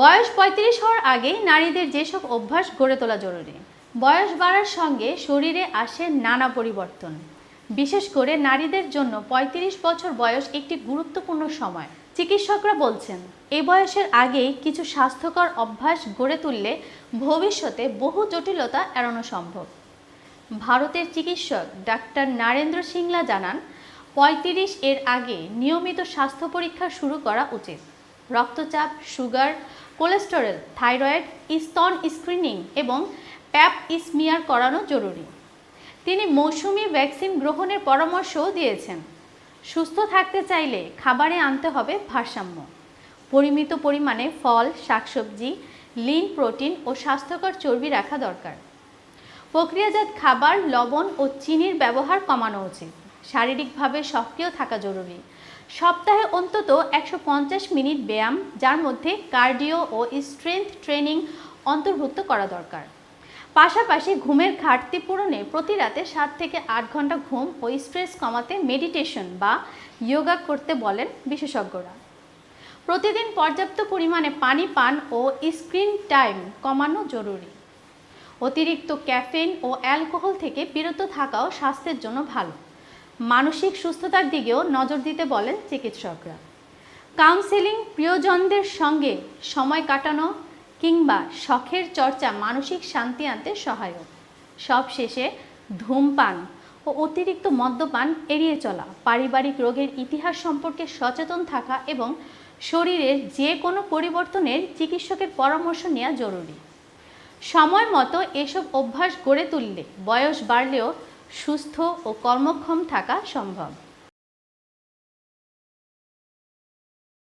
বয়স পঁয়ত্রিশ হওয়ার আগেই নারীদের যেসব অভ্যাস গড়ে তোলা জরুরি, বয়স বাড়ার সঙ্গে শরীরে আসে নানা পরিবর্তন। বিশেষ করে নারীদের জন্য ৩৫ বছর বয়স একটি গুরুত্বপূর্ণ সময়। চিকিৎসকরা বলছেন এই বয়সের আগেই কিছু স্বাস্থ্যকর অভ্যাস গড়ে তুললে ভবিষ্যতে বহু জটিলতা এড়ানো সম্ভব। ভারতের চিকিৎসক ডাক্তার নারেন্দ্র সিংলা জানান, পঁয়ত্রিশ এর আগে নিয়মিত স্বাস্থ্য পরীক্ষা শুরু করা উচিত। রক্তচাপ, সুগার কোলেস্টেরল, থাইরয়েড, স্তন স্ক্রিনিং এবং প্যাপ ইসমিয়ার করানো জরুরি। তিনি মৌসুমি ভ্যাকসিন গ্রহণের পরামর্শও দিয়েছেন। সুস্থ থাকতে চাইলে খাবারে আনতে হবে ভারসাম্য। পরিমিত পরিমাণে ফল, শাকসবজি, লিন প্রোটিন ও স্বাস্থ্যকর চর্বি রাখা দরকার। প্রক্রিয়াজাত খাবার, লবণ ও চিনির ব্যবহার কমানো উচিত। শারীরিকভাবে সক্রিয় থাকা জরুরি। সপ্তাহে অন্তত একশো পঞ্চাশ মিনিট ব্যায়াম, যার মধ্যে কার্ডিও ও স্ট্রেংথ ট্রেনিং অন্তর্ভুক্ত করা দরকার। পাশাপাশি ঘুমের ঘাটতি পূরণে প্রতি রাতে সাত থেকে আট ঘণ্টা ঘুম ও স্ট্রেস কমাতে মেডিটেশন বা যোগা করতে বলেন বিশেষজ্ঞরা। প্রতিদিন পর্যাপ্ত পরিমাণে পানি পান ও স্ক্রিন টাইম কমানো জরুরি। অতিরিক্ত ক্যাফেন ও অ্যালকোহল থেকে বিরত থাকাও স্বাস্থ্যের জন্য ভালো। মানসিক সুস্থতার দিকেও নজর দিতে বলেন চিকিৎসকরা। কাউন্সেলিং প্রিয়জনদের সঙ্গে সময় কাটানো কিংবা শখের চর্চা মানসিক শান্তি আনতে সহায়ক। সব শেষে ধূমপান ও অতিরিক্ত মদ্যপান এড়িয়ে চলা, পারিবারিক রোগের ইতিহাস সম্পর্কে সচেতন থাকা এবং শরীরের যে কোনো পরিবর্তনের চিকিৎসকের পরামর্শ নেওয়া জরুরি। সময় মতো এসব অভ্যাস গড়ে তুললে বয়স বাড়লেও সুস্থ ও কর্মক্ষম থাকা সম্ভব।